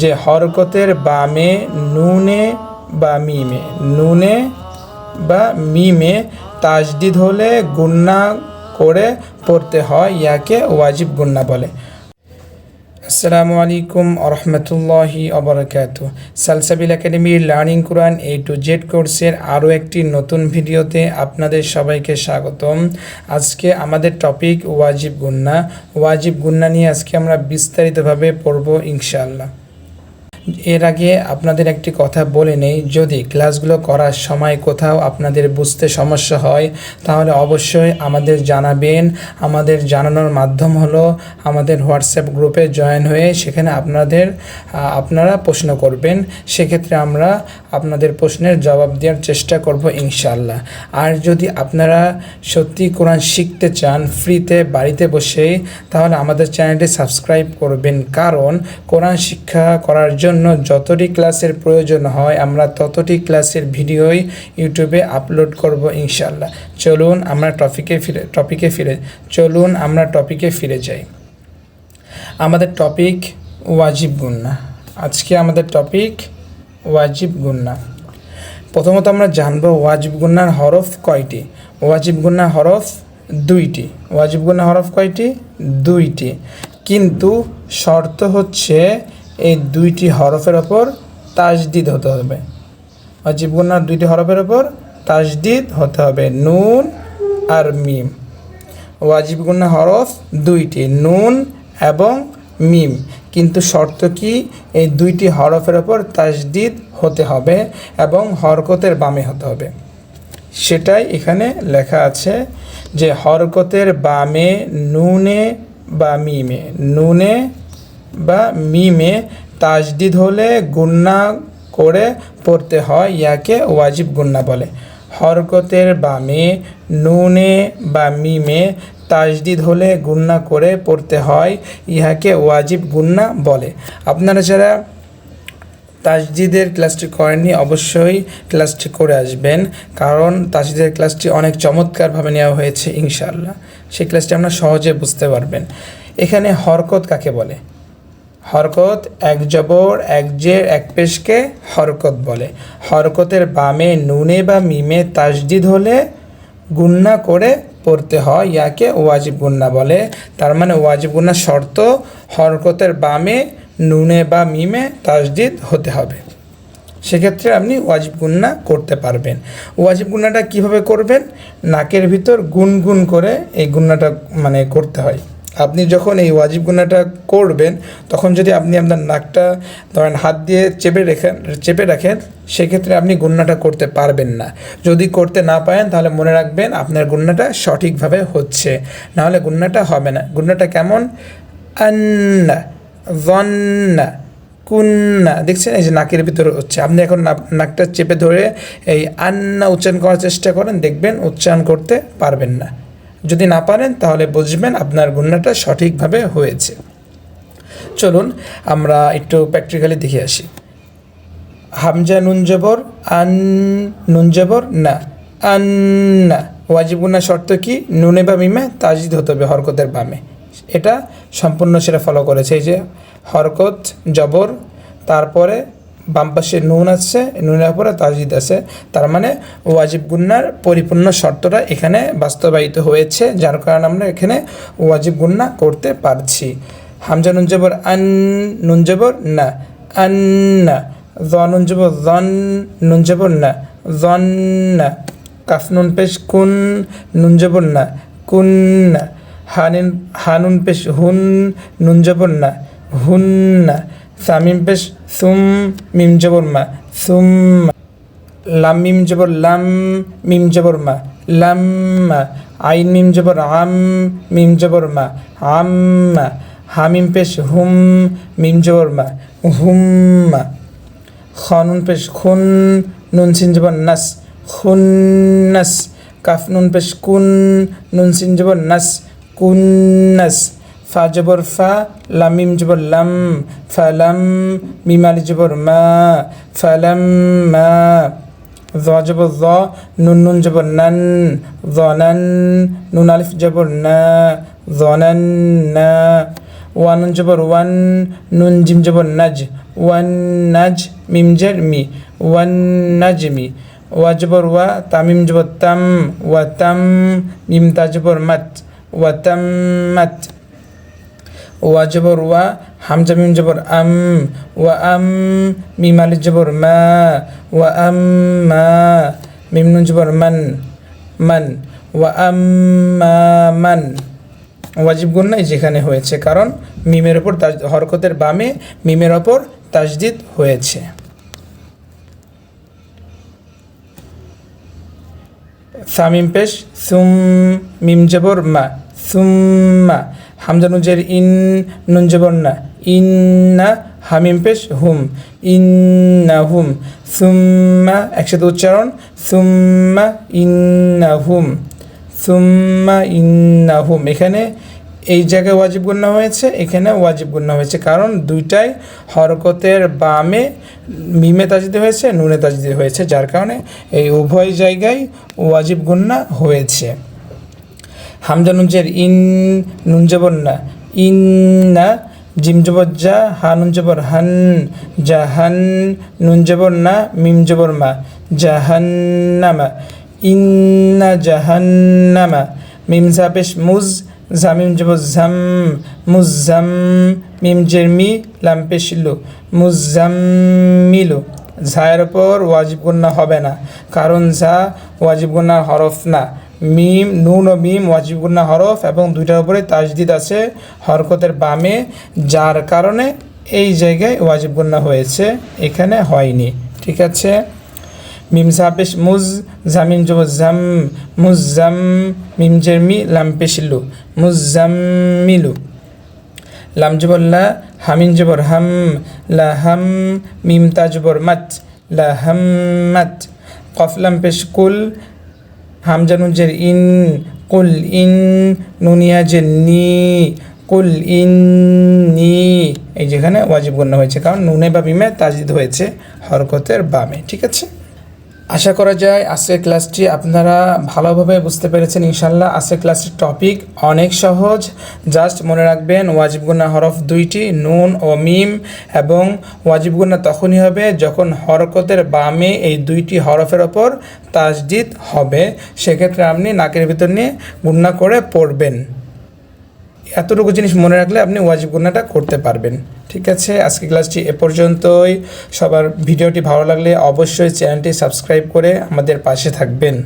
যে হরকতের বামে নুনে বা মিমে, নুনে বা মিমে তাজদিদ হলে গুন্না করে পড়তে হয়, ইয়াকে ওয়াজিব গুন্না বলে। আসসালামু আলাইকুম আরহামতুল্লাহি অবরাকাতু সালসাবিল একাডেমির learning Quran A to Z কোর্সের আরও একটি নতুন ভিডিওতে আপনাদের সবাইকে স্বাগতম। আজকে আমাদের টপিক ওয়াজিব গুন্না। ওয়াজিব গুন্না নিয়ে আজকে আমরা বিস্তারিতভাবে পড়ব ইনশাআল্লাহ। এর আগে আপনাদের একটি কথা বলে নেই, যদি ক্লাসগুলো করার সময় কোথাও আপনাদের বুঝতে সমস্যা হয়, তাহলে অবশ্যই আমাদের জানাবেন। আমাদের জানানোর মাধ্যম হলো আমাদের হোয়াটসঅ্যাপ গ্রুপে জয়েন হয়ে সেখানে আপনাদের আপনারা প্রশ্ন করবেন। সেক্ষেত্রে আমরা আপনাদের প্রশ্নের জবাব দেওয়ার চেষ্টা করব ইনশাল্লাহ আর যদি আপনারা সত্যি কোরআন শিখতে চান, ফ্রিতে বাড়িতে বসেই তাহলে আমাদের চ্যানেলটি সাবস্ক্রাইব করবেন। কারণ কোরআন শিক্ষা করার জন্য যতটি ক্লাসের প্রয়োজন হয়, আমরা ততটি ক্লাসের ভিডিওই ইউটিউবে আপলোড করব ইনশাল্লাহ চলুন আমরা টপিকে ফিরে টপিকে ফিরে, চলুন আমরা টপিকে ফিরে যাই। আমাদের টপিক ওয়াজিব গুন্না। আজকে আমাদের টপিক ওয়াজিব গুন্না। প্রথমত আমরা জানব ওয়াজিব গুন্নার হরফ কয়টি? ওয়াজিব গুন্নার হরফ দুইটি। ওয়াজিব গুন্নার হরফ কয়টি? দুইটি। কিন্তু শর্ত হচ্ছে এই দুইটি হরফের ওপর তাজদিদ হতে হবে। ওয়াজিব গুন্নার দুইটি হরফের ওপর তাজদিদ হতে হবে। নুন আর মিম। ওয়াজিব গুন্না হরফ দুইটি, নুন এবং মিম। কিন্তু শর্ত কি? এই দুইটি হরফের ওপর তাজদিদ হতে হবে এবং হরকতের বামে হতে হবে। সেটাই এখানে লেখা আছে যে হরকতের বামে, নুনে বা মিমে। নুনে বা মিমে তাজদিদ হলে গুন্না করে পড়তে হয়, ইয়াকে ওয়াজিব গুন্না বলে। হরকতের বামে, নুনে বা মিমে তাজদিদ হলে গুন্না করে পড়তে হয়, ইহাকে ওয়াজিব গুন্না বলে। আপনারা যারা তাজদিদের ক্লাসটি করেননি, অবশ্যই ক্লাসটি করে আসবেন, কারণ তাজদিদের ক্লাসটি অনেক চমৎকারভাবে নেওয়া হয়েছে, ইনশাআল্লাহ। সেই ক্লাসটি আপনারা সহজে বুঝতে পারবেন। এখানে হরকত কাকে বলে? হরকত, এক জবর, এক জের, এক পেশকে হরকত বলে। হরকতের বামে নুনে বা মিমে তাজদিদ হলে গুন্না করে পড়তে হয়, ইয়াকে ওয়াজিব গুন্না বলে। তার মানে ওয়াজিব গুন্না শর্ত, হরকতের বামে নুনে বা মিমে তাজদিদ হতে হবে। সেক্ষেত্রে আপনি ওয়াজিব গুন্না করতে পারবেন। ওয়াজিব গুন্নাটা কীভাবে করবেন? নাকের ভিতর গুনগুন করে এই গুন্নাটা মানে করতে হয়। আপনি যখন এই ওয়াজিব গুন্নাটা করবেন, তখন যদি আপনি আপনার নাকটা ধরেন হাত দিয়ে চেপে রেখেন চেপে রাখেন, সেক্ষেত্রে আপনি গুন্নাটা করতে পারবেন না। যদি করতে না পারেন, তাহলে মনে রাখবেন আপনার গুন্নাটা সঠিকভাবে হচ্ছে। নাহলে গুন্নাটা হবে না। গুন্নাটা কেমন? আন্না, জন্না, কুন্না। দেখছেন? এই যে নাকের ভিতরে হচ্ছে। আপনি এখন নাক- নাকটা চেপে ধরে এই আন্না উচ্চারণ করার চেষ্টা করেন, দেখবেন উচ্চারণ করতে পারবেন না। যদি না পারেন, তাহলে বুঝবেন আপনার গুন্নাটা সঠিকভাবে হয়েছে। চলুন, আমরা একটু প্র্যাকটিক্যালি দেখে আসি। হামজা নুন জবর, আন নুন জবর, না। আন্না ওয়াজিব গুন্না শর্ত কি? নুনে বা মিমে তাজিদ হতে হবে হরকতের বামে। এটা সম্পূর্ণ সেটা ফলো করেছে এই যে, হরকত, জবর, তারপরে বাম পাশে নুন আছে, নুনের উপরে তাজিদ আছে। তার মানে ওয়াজিব গুন্নার পরিপূর্ণ শর্তটা এখানে বাস্তবায়িত হয়েছে, যার কারণে আমরা এখানে ওয়াজিব গুন্না করতে পারছি। হামজা নুন জবর, আন নুন জবর, না। আন্না জ নুন জবর, জন নুন জবর, না। জন না। কাফ নুন পেশ, কুন নুন জবর, না। কুন না। হানিন হানুন পেশ, হুন নুন জবর, না। হুন না। সামিম পেশ সুম মিম জবর মা সুম লাম মিম জবর লাম মিম জবর মা লাম আইন মিম জবর আম মিম জবর মা আম হামিম পেশ হুম মিম জবর মা হুম্মা খানুন পেশ খুন নুন সিন জবর নাস খুন্নাস কাফ নুন পেশ কুন নুন সিন জবর নাস কুন্নাস ফা জবর ফা, লামিম জবর লাম ফালাম মিমালি জবর মা ফালাম মা জ জবর জ নুন নুন জবর নান জনান নুন আলিফ জবর না জনান না, ওয়া নুন জবর ওয়ান, নুন জিম জবর নাজ, ওয়ান নাজ, মিম জের মি, ওয়ান নাজ মি ওয়া, তামিম জবর তাম, ওয়া তাম, মিম তা জবর মাত, ওয়া তাম মাত। ওয়া জবর ওয়া, হামজা মিম জবর আম, ওয়া আম, মিম আলিফ জবর মা, ওয়া আম মা, মিম নুন জবর মান মান, ওয়া আম মা, মান। ওয়াজিব গুন্নাই যেখানে হয়েছে, কারণ মিমের ওপর তাজ, হরকতের বামে মিমের ওপর তাজদিদ হয়েছে। সামিম পেশ, সুম, মিম জবর মা। সুম্মা, হামজা নুজের ইন নুন জবর না ইন্না হামিম পেশ হুম, ইন্না হুম, সুম্মা একসাথে উচ্চারণ, সুম্মা ইন্না হুম, সুম্মা ইন্না হুম। এখানে এই জায়গায় ওয়াজিব গুন্না হয়েছে, এখানে ওয়াজিব গুন্না হয়েছে, কারণ দুইটাই হরকতের বামে মিমে তাজদি হয়েছে, নুনে তাজদি হয়েছে, যার কারণে এই উভয় জায়গায় ওয়াজিব গুন্না হয়েছে। হামজা নুনজের ইন নুন জবর না ইন না জিম জবর যা হা নুন হান জাহান নুন জবর না মিম জবর মা জাহান্নামা ইন্না জাহান্নামা মিম জাপেশ মুজ জামিম জবর জাম মুজাম মিম জেরমি লাম্পেশিলু মুজাম্মিলু ঝায়ের ওপর ওয়াজিব গুন্না হবে না, কারণ ঝা ওয়াজিব গুন্নার হরফ না। মিম, নুন ও মিম ওয়াজিব গুন্না হরফ এবং দুইটার উপরে তাজদিদ আছে হরকতের বামে, যার কারণে এই জায়গায় ওয়াজিব গুন্না হয়েছে, এখানে হয়নি। ঠিক আছে? মিম সাপেশ মুজ, জামিম জব জাম মিম জেরমি লাম্পেশিলু মুজাম্মিলু লাম জবর লা হামিন জবর হাম, লা হাম, মিম তা জবর মাত, লা হাম মাত। কফ লাম পেশ কুল হামজা নুজের ইন, কুল ইন, নুনিয়াজের নি, কুল ইন, নি। এই যেখানে ওয়াজিব গণ্য হয়েছে, কারণ নুনে বা বিমে তাজিদ হয়েছে হরকতের বামে, ঠিক আছে? আশা করা যায় আজকের ক্লাসটি আপনারা ভালোভাবে বুঝতে পেরেছেন। ইনশাল্লাহ আজকের ক্লাসের টপিক অনেক সহজ। জাস্ট মনে রাখবেন ওয়াজিব গুন্না হরফ দুইটি, নুন ও মিম, এবং ওয়াজিব গুন্না তখনই হবে যখন হরকতের বামে এই দুইটি হরফের ওপর তাজদিদ হবে। সেক্ষেত্রে আপনি নাকের ভিতর নিয়ে গুন্না করে পড়বেন। এতটুকু জিনিস মনে রাখলে আপনি ওয়াজিব গুণাটা করতে পারবেন। ঠিক আছে? আজকে ক্লাসটি এ পর্যন্তই। সবার ভিডিওটি ভালো লাগলে অবশ্যই চ্যানেলটি সাবস্ক্রাইব করে আমাদের পাশে থাকবেন।